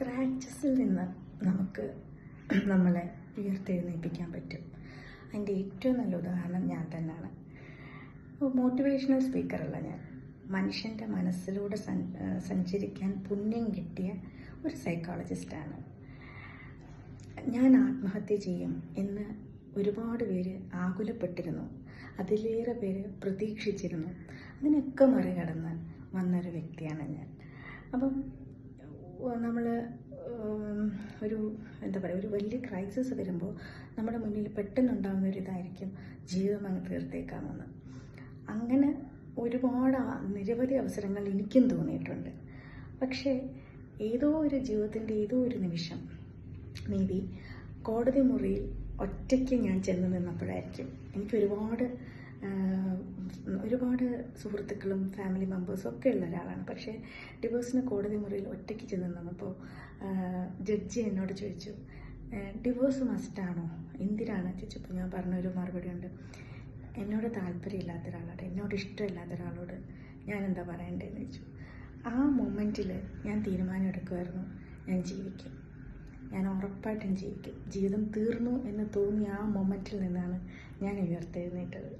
സ്ക്രാച്ചസിൽ നിന്ന് നമുക്ക് നമ്മളെ ഉയർത്തെഴുന്നേൽപ്പിക്കാൻ പറ്റും. അതിന്റെ ഏറ്റവും നല്ല ഉദാഹരണം ഞാൻ തന്നെയാണ്. മോട്ടിവേഷണൽ സ്പീക്കറല്ല ഞാൻ. മനുഷ്യന്റെ മനസ്സിലൂടെ സഞ്ചരിക്കാൻ പുണ്യം കിട്ടിയ ഒരു സൈക്കോളജിസ്റ്റാണ് ഞാൻ ആത്മഹത്യ ചെയ്യും എന്ന് ഒരുപാട് പേര് ആകുലപ്പെട്ടിരുന്നു. അതിലേറെ പേര് പ്രതീക്ഷിച്ചിരുന്നു. അതിനൊക്കെ മറികടന്ന് വന്നൊരു വ്യക്തിയാണ് ഞാൻ. അപ്പം നമ്മൾ ഒരു എന്താ പറയുക ഒരു വലിയ ക്രൈസിസ് വരുമ്പോൾ നമ്മുടെ മുന്നിൽ പെട്ടെന്നുണ്ടാകുന്ന ഒരു ഇതായിരിക്കും ജീവിതം അങ്ങ് തീർത്തേക്കാമെന്ന്. അങ്ങനെ ഒരുപാട് നിരവധി അവസരങ്ങൾ എനിക്കും തോന്നിയിട്ടുണ്ട്. പക്ഷേ ഏതോ ഒരു ജീവിതത്തിന്റെ ഏതോ ഒരു നിമിഷം മേ ബി കോടതി മുറിയിൽ ഒറ്റയ്ക്ക് ഞാൻ ചെന്ന് നിന്നപ്പോഴായിരിക്കും എനിക്ക് ഒരുപാട് ഒരുപാട് സുഹൃത്തുക്കളും ഫാമിലി മെമ്പേഴ്സും ഒക്കെ ഉള്ള ഒരാളാണ്. പക്ഷേ ഡിവോഴ്സിന് കോടതി മുറിയിൽ ഒറ്റയ്ക്ക് ചെന്ന് നിന്നപ്പോൾ ജഡ്ജി എന്നോട് ചോദിച്ചു ഡിവോഴ്സ് മസ്റ്റാണോ എന്തിനാണ്? ചോദിച്ചപ്പോൾ ഞാൻ പറഞ്ഞൊരു മറുപടി ഉണ്ട്. എന്നോട് താല്പര്യമില്ലാത്ത ഒരാളോട് എന്നോട് ഇഷ്ടമില്ലാത്ത ഒരാളോട് ഞാൻ എന്താ പറയണ്ടേന്ന് ചോദിച്ചു. ആ മൊമെന്റിൽ ഞാൻ തീരുമാനം എടുക്കുമായിരുന്നു. ഞാൻ ജീവിക്കും. ഞാൻ ഉറപ്പായിട്ടും ജീവിക്കും. ജീവിതം തീർന്നു എന്ന് തോന്നിയ ആ മൊമെന്റിൽ നിന്നാണ് ഞാൻ ഉയർത്തെഴുന്നേറ്റത്.